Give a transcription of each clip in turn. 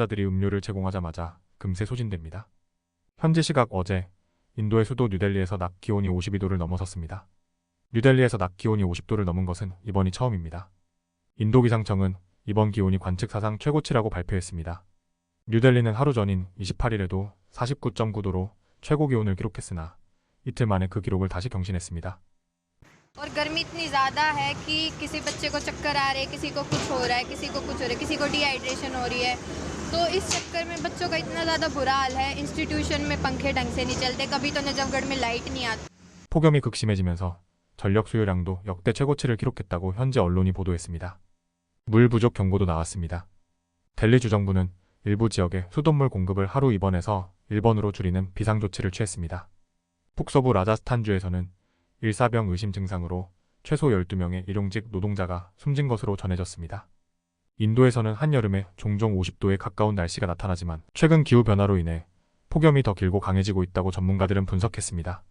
자들이 음료를 제공하자마자 금세 소진됩니다. 현지 시각 어제 인도의 수도 뉴델리에서 낮 기온이 52도를 넘어섰습니다. 뉴델리에서 낮 기온이 50도를 넘은 것은 이번이 처음입니다. 인도 기상청은 이번 기온이 관측 사상 최고치라고 발표했습니다. 뉴델리는 하루 전인 28일에도 49.9도로 최고 기온을 기록했으나 이틀 만에 그 기록을 다시 경신했습니다. और गर्मी इतनी ज़्यादा है कि किसी बच्चे को चक्कर आ रहे किसी को कुछ हो रहा है किसी को कुछ हो रहा है किसी को डिहाइड्रेशन हो रही है तो इस चक्कर में बच्चों का इतना ज़्यादा बुरा हाल है इंस्टीट्यूशन में पंखे ढंग से नहीं चलते कभी तो नजफगढ़ में लाइट नहीं आती 폭염이 극심해지면서 전력 수요량도 역대 최고치를 기록했다고 현지 언론이 보도했습니다. 물 부족 경고도 나왔습니다. 델리 주정부는 일부 지역에 수돗물 공급을 하루 2번에서 1번으로 줄이는 비상조치를 취했습니다. 북서부 라자스탄주에서는 일사병 의심 증상으로 최소 12명의 일용직 노동자가 숨진 것으로 전해졌습니다. 인도에서는 한여름에 종종 50도에 가까운 날씨가 나타나지만 최근 기후 변화로 인해 폭염이 더 길고 강해지고 있다고 전문가들은 분석했습니다.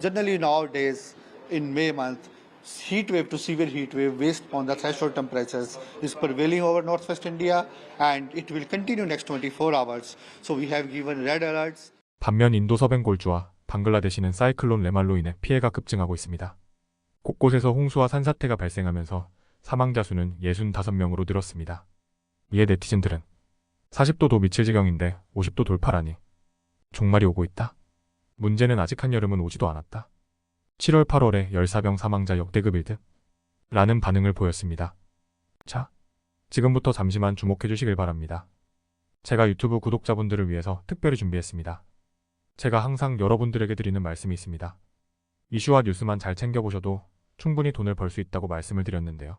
Generally, nowadays, in May month, heat wave to severe heat wave based on the threshold temperatures is prevailing over northwest India and it will continue next 24 hours. So, we have given red alerts. 반면 인도 서뱅골주와 방글라데시는 사이클론 레말로 인해 피해가 급증하고 있습니다. 곳곳에서 홍수와 산사태가 발생하면서 사망자 수는 65명으로 늘었습니다. 이에 네티즌들은 40도도 미칠 지경인데 50도 돌파라니 종말이 오고 있다. 문제는 아직 한여름은 오지도 않았다. 7월 8월에 열사병 사망자 역대급일 듯 라는 반응을 보였습니다. 자, 지금부터 잠시만 주목해 주시길 바랍니다. 제가 유튜브 구독자분들을 위해서 특별히 준비했습니다. 제가 항상 여러분들에게 드리는 말씀이 있습니다. 이슈와 뉴스만 잘 챙겨보셔도 충분히 돈을 벌 수 있다고 말씀을 드렸는데요.